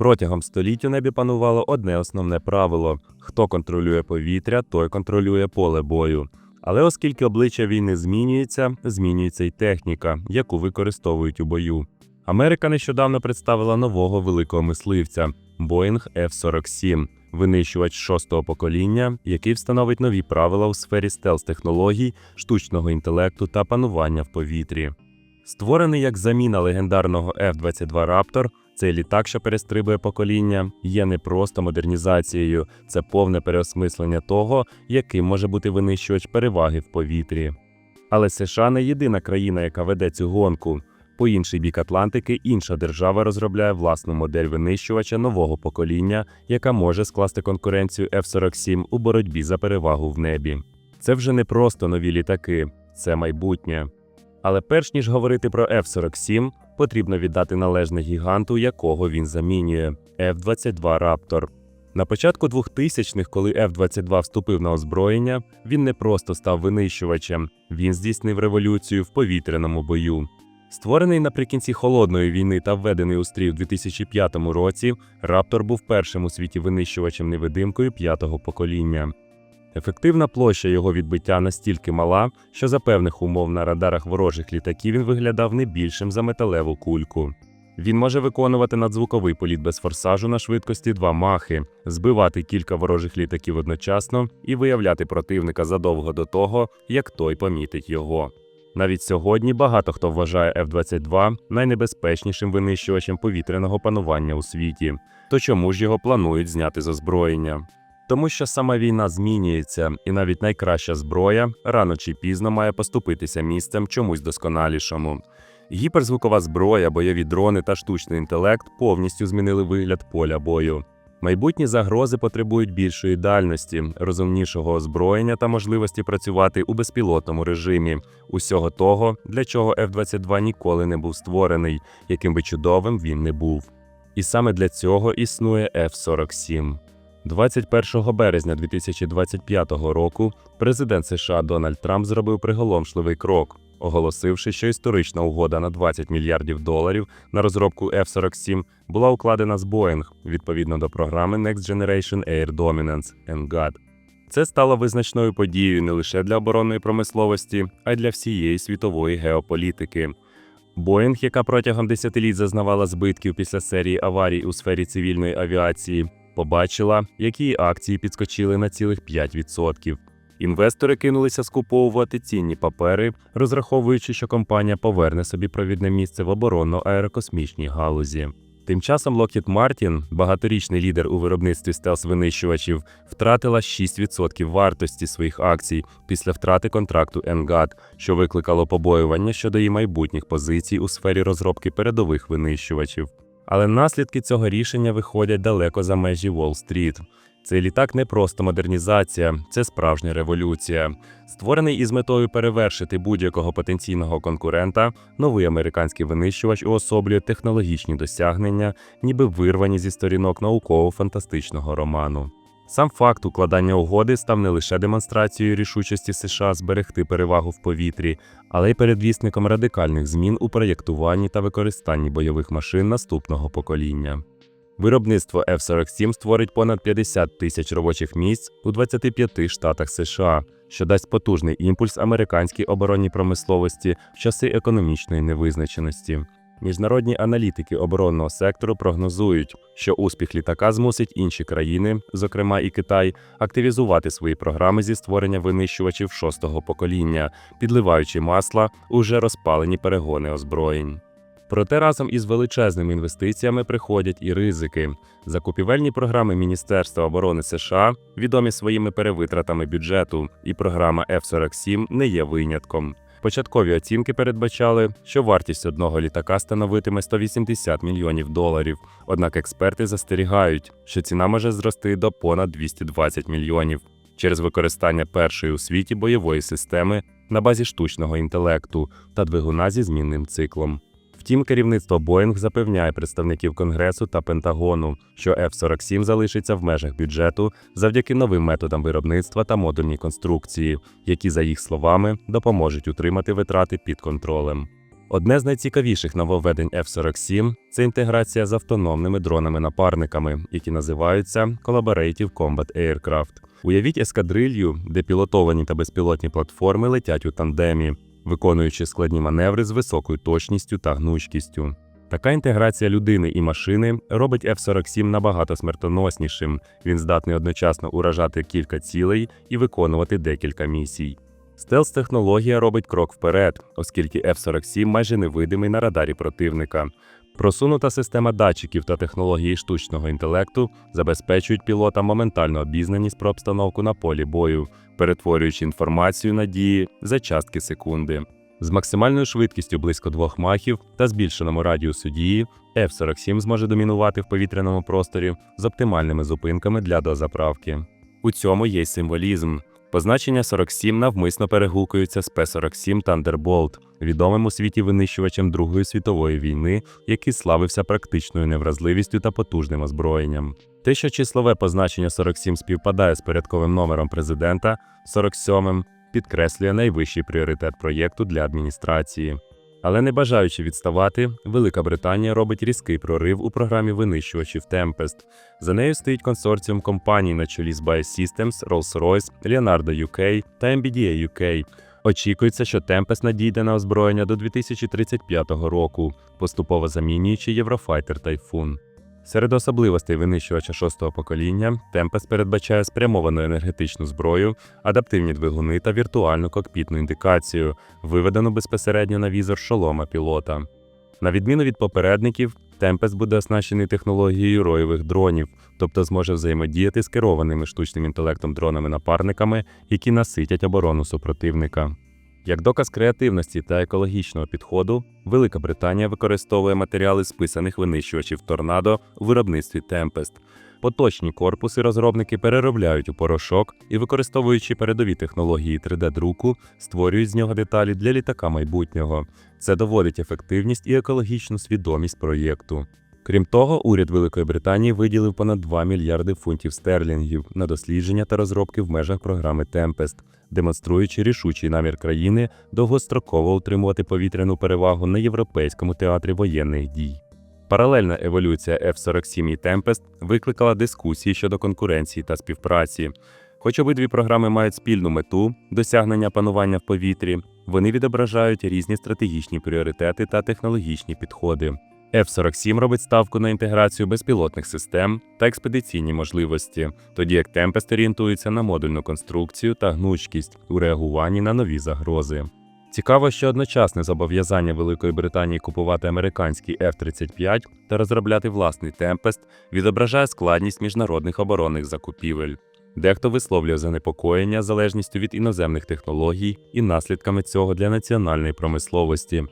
Протягом століть у небі панувало одне основне правило: хто контролює повітря, той контролює поле бою. Але оскільки обличчя війни змінюється, змінюється й техніка, яку використовують у бою. Америка нещодавно представила нового великого мисливця Boeing F-47, винищувач шостого покоління, який встановить нові правила у сфері стелс-технологій, штучного інтелекту та панування в повітрі. Створений як заміна легендарного F-22 Raptor, цей літак, що перестрибує покоління, є не просто модернізацією, це повне переосмислення того, яким може бути винищувач переваги в повітрі. Але США не єдина країна, яка веде цю гонку. По інший бік Атлантики інша держава розробляє власну модель винищувача нового покоління, яка може скласти конкуренцію F-47 у боротьбі за перевагу в небі. Це вже не просто нові літаки, це майбутнє. Але перш ніж говорити про F-47, потрібно віддати належне гіганту, якого він замінює F-22 Raptor. На початку 2000-х, коли F-22 вступив на озброєння, він не просто став винищувачем, він здійснив революцію в повітряному бою. Створений наприкінці холодної війни та введений у стрій у 2005 році, Раптор був першим у світі винищувачем невидимкою п'ятого покоління. Ефективна площа його відбиття настільки мала, що за певних умов на радарах ворожих літаків він виглядав не більшим за металеву кульку. Він може виконувати надзвуковий політ без форсажу на швидкості 2 махи, збивати кілька ворожих літаків одночасно і виявляти противника задовго до того, як той помітить його. Навіть сьогодні багато хто вважає F-22 найнебезпечнішим винищувачем повітряного панування у світі. То чому ж його планують зняти з озброєння? Тому що сама війна змінюється, і навіть найкраща зброя рано чи пізно має поступитися місцем чомусь досконалішому. Гіперзвукова зброя, бойові дрони та штучний інтелект повністю змінили вигляд поля бою. Майбутні загрози потребують більшої дальності, розумнішого озброєння та можливості працювати у безпілотному режимі, усього того, для чого F-22 ніколи не був створений, яким би чудовим він не був. І саме для цього існує F-47. 21 березня 2025 року президент США Дональд Трамп зробив приголомшливий крок, оголосивши, що історична угода на 20 мільярдів доларів на розробку F-47 була укладена з Boeing відповідно до програми Next Generation Air Dominance NGAD. Це стало визначною подією не лише для оборонної промисловості, а й для всієї світової геополітики. Боїнг, яка протягом десятиліть зазнавала збитків після серії аварій у сфері цивільної авіації, побачила, які акції підскочили на цілих 5%. Інвестори кинулися скуповувати цінні папери, розраховуючи, що компанія поверне собі провідне місце в оборонно-аерокосмічній галузі. Тим часом Lockheed Martin, багаторічний лідер у виробництві стелс-винищувачів, втратила 6% вартості своїх акцій після втрати контракту NGAD, що викликало побоювання щодо її майбутніх позицій у сфері розробки передових винищувачів. Але наслідки цього рішення виходять далеко за межі Уолл-стріт. Цей літак не просто модернізація, це справжня революція. Створений із метою перевершити будь-якого потенційного конкурента, новий американський винищувач уособлює технологічні досягнення, ніби вирвані зі сторінок науково-фантастичного роману. Сам факт укладання угоди став не лише демонстрацією рішучості США зберегти перевагу в повітрі, але й передвісником радикальних змін у проєктуванні та використанні бойових машин наступного покоління. Виробництво F-47 створить понад 50 тисяч робочих місць у 25 штатах США, що дасть потужний імпульс американській оборонній промисловості в часи економічної невизначеності. Міжнародні аналітики оборонного сектору прогнозують, що успіх літака змусить інші країни, зокрема і Китай, активізувати свої програми зі створення винищувачів шостого покоління, підливаючи масла у вже розпалені перегони озброєнь. Проте разом із величезними інвестиціями приходять і ризики. Закупівельні програми Міністерства оборони США відомі своїми перевитратами бюджету, і програма F-47 не є винятком. Початкові оцінки передбачали, що вартість одного літака становитиме 180 мільйонів доларів. Однак експерти застерігають, що ціна може зрости до понад 220 мільйонів через використання першої у світі бойової системи на базі штучного інтелекту та двигуна зі змінним циклом. Втім, керівництво Боїнг запевняє представників Конгресу та Пентагону, що F-47 залишиться в межах бюджету завдяки новим методам виробництва та модульній конструкції, які, за їх словами, допоможуть утримати витрати під контролем. Одне з найцікавіших нововведень F-47 – це інтеграція з автономними дронами-напарниками, які називаються Collaborative Combat Aircraft. Уявіть ескадрилью, де пілотовані та безпілотні платформи летять у тандемі, виконуючи складні маневри з високою точністю та гнучкістю. Така інтеграція людини і машини робить F-47 набагато смертоноснішим. Він здатний одночасно уражати кілька цілей і виконувати декілька місій. Стелс-технологія робить крок вперед, оскільки F-47 майже невидимий на радарі противника. Просунута система датчиків та технології штучного інтелекту забезпечують пілота моментальну обізнаність про обстановку на полі бою, перетворюючи інформацію на дії за частки секунди. З максимальною швидкістю близько двох махів та збільшеному радіусу дії F-47 зможе домінувати в повітряному просторі з оптимальними зупинками для дозаправки. У цьому є символізм. Позначення 47 навмисно перегукуються з П-47 Thunderbolt, відомим у світі винищувачем Другої світової війни, який славився практичною невразливістю та потужним озброєнням. Те, що числове позначення 47 співпадає з порядковим номером президента 47, підкреслює найвищий пріоритет проєкту для адміністрації. Але не бажаючи відставати, Велика Британія робить різкий прорив у програмі винищувачів Tempest. За нею стоїть консорціум компаній на чолі з Biosystems, Rolls-Royce, Leonardo UK та MBDA UK. Очікується, що Tempest надійде на озброєння до 2035 року, поступово замінюючи Eurofighter Typhoon. Серед особливостей винищувача шостого покоління Tempest передбачає спрямовану енергетичну зброю, адаптивні двигуни та віртуальну кокпітну індикацію, виведену безпосередньо на візор шолома пілота. На відміну від попередників, Tempest буде оснащений технологією роєвих дронів, тобто зможе взаємодіяти з керованими штучним інтелектом дронами-напарниками, які наситять оборону супротивника. Як доказ креативності та екологічного підходу, Велика Британія використовує матеріали списаних винищувачів торнадо у виробництві Tempest. Поточні корпуси розробники переробляють у порошок і, використовуючи передові технології 3D-друку, створюють з нього деталі для літака майбутнього. Це доводить ефективність і екологічну свідомість проєкту. Крім того, уряд Великої Британії виділив понад 2 мільярди фунтів стерлінгів на дослідження та розробки в межах програми Tempest, демонструючи рішучий намір країни довгостроково утримувати повітряну перевагу на європейському театрі воєнних дій. Паралельна еволюція F-47 і Tempest викликала дискусії щодо конкуренції та співпраці. Хоч обидві програми мають спільну мету досягнення панування в повітрі, вони відображають різні стратегічні пріоритети та технологічні підходи. F-47 робить ставку на інтеграцію безпілотних систем та експедиційні можливості, тоді як Tempest орієнтується на модульну конструкцію та гнучкість у реагуванні на нові загрози. Цікаво, що одночасне зобов'язання Великої Британії купувати американський F-35 та розробляти власний Tempest відображає складність міжнародних оборонних закупівель. Дехто висловлює занепокоєння залежністю від іноземних технологій і наслідками цього для національної промисловості.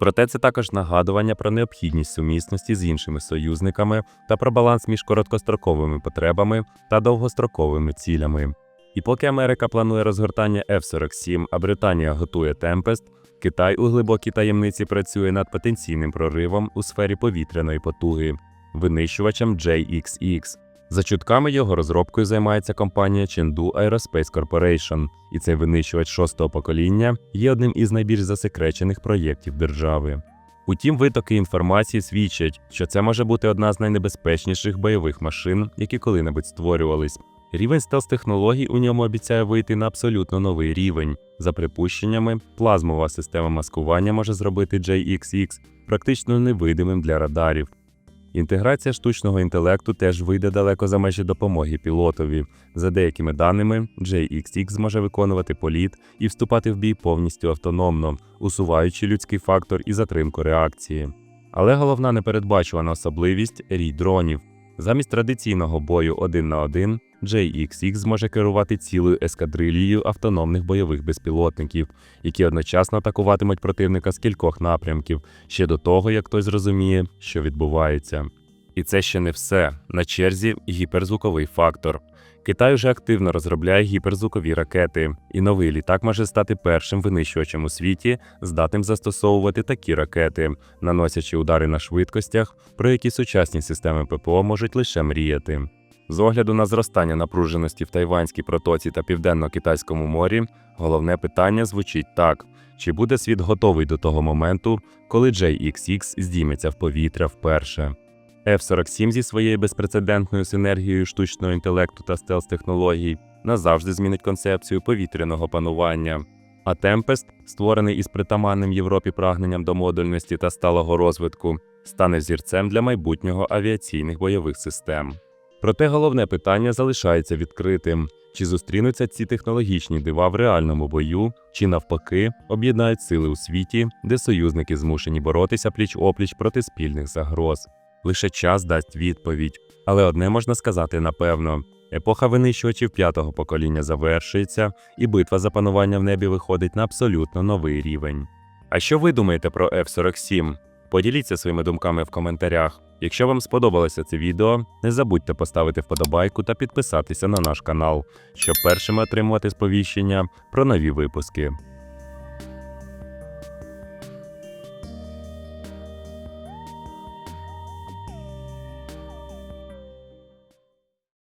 Проте це також нагадування про необхідність сумісності з іншими союзниками та про баланс між короткостроковими потребами та довгостроковими цілями. І поки Америка планує розгортання F-47, а Британія готує Tempest, Китай у глибокій таємниці працює над потенційним проривом у сфері повітряної потуги винищувачем JXX. За чутками його розробкою займається компанія Chengdu Aerospace Corporation, і цей винищувач шостого покоління є одним із найбільш засекречених проєктів держави. Утім, витоки інформації свідчать, що це може бути одна з найнебезпечніших бойових машин, які коли-небудь створювались. Рівень стелс-технологій у ньому обіцяє вийти на абсолютно новий рівень. За припущеннями, плазмова система маскування може зробити JXX практично невидимим для радарів. Інтеграція штучного інтелекту теж вийде далеко за межі допомоги пілотові. За деякими даними, JXX зможе виконувати політ і вступати в бій повністю автономно, усуваючи людський фактор і затримку реакції. Але головна непередбачувана особливість рій дронів. Замість традиційного бою один на один, JXX зможе керувати цілою ескадрилією автономних бойових безпілотників, які одночасно атакуватимуть противника з кількох напрямків ще до того, як той зрозуміє, що відбувається. І це ще не все. На черзі гіперзвуковий фактор. Китай вже активно розробляє гіперзвукові ракети, і новий літак може стати першим винищувачем у світі, здатним застосовувати такі ракети, наносячи удари на швидкостях, про які сучасні системи ППО можуть лише мріяти. З огляду на зростання напруженості в Тайванській протоці та Південно-Китайському морі, головне питання звучить так: Чи буде світ готовий до того моменту, коли JXX здійметься в повітря вперше? F-47 зі своєю безпрецедентною синергією штучного інтелекту та стелс-технологій назавжди змінить концепцію повітряного панування. А Tempest, створений із притаманним Європі прагненням до модульності та сталого розвитку, стане зірцем для майбутнього авіаційних бойових систем. Проте головне питання залишається відкритим: чи зустрінуться ці технологічні дива в реальному бою, чи навпаки об'єднають сили у світі, де союзники змушені боротися пліч-опліч проти спільних загроз. Лише час дасть відповідь, але одне можна сказати напевно: епоха винищувачів п'ятого покоління завершується, і битва за панування в небі виходить на абсолютно новий рівень. А що ви думаєте про F-47? Поділіться своїми думками в коментарях. Якщо вам сподобалося це відео, не забудьте поставити вподобайку та підписатися на наш канал, щоб першими отримувати сповіщення про нові випуски.